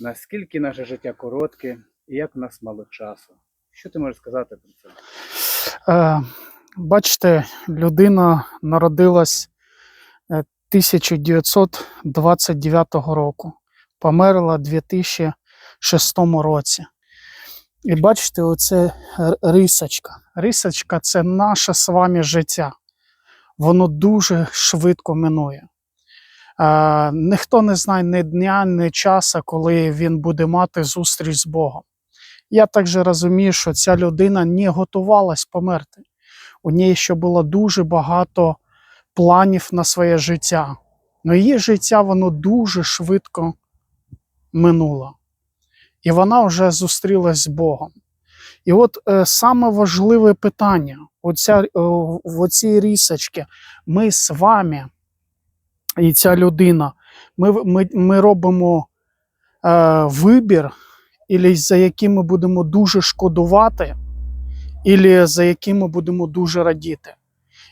Наскільки наше життя коротке і як у нас мало часу? Що ти можеш сказати про це? Е, бачите, людина народилась е, 1929 року, померла в 2006 році. І бачите, оце рисочка. Рисочка це наше з вами життя. Воно дуже швидко минує. Е, ніхто не знає ні дня, ні часу, коли він буде мати зустріч з Богом. Я також розумію, що ця людина не готувалась померти. У неї ще було дуже багато планів на своє життя. Но її життя воно дуже швидко минуло. І вона вже зустрілась з Богом. І от е, саме важливе питання: оця, е, в оцій рісочці, ми з вами, і ця людина, ми, ми, ми робимо е, вибір, ілі за яким ми будемо дуже шкодувати, ілі за яким ми будемо дуже радіти.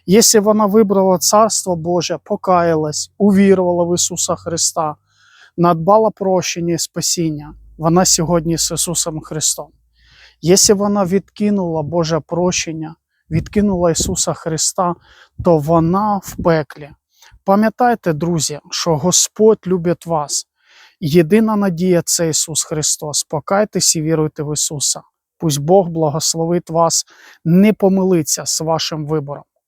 Якщо вона вибрала Царство Боже, покаялась, увірувала в Ісуса Христа, надбала прощення і спасіння, вона сьогодні з Ісусом Христом. Якщо вона відкинула Боже прощення, відкинула Ісуса Христа, то вона в пеклі. Пам'ятайте, друзі, що Господь любить вас. Єдина надія це Ісус Христос. Покайтесь і віруйте в Ісуса. Пусть Бог благословить вас, не помилиться з вашим вибором.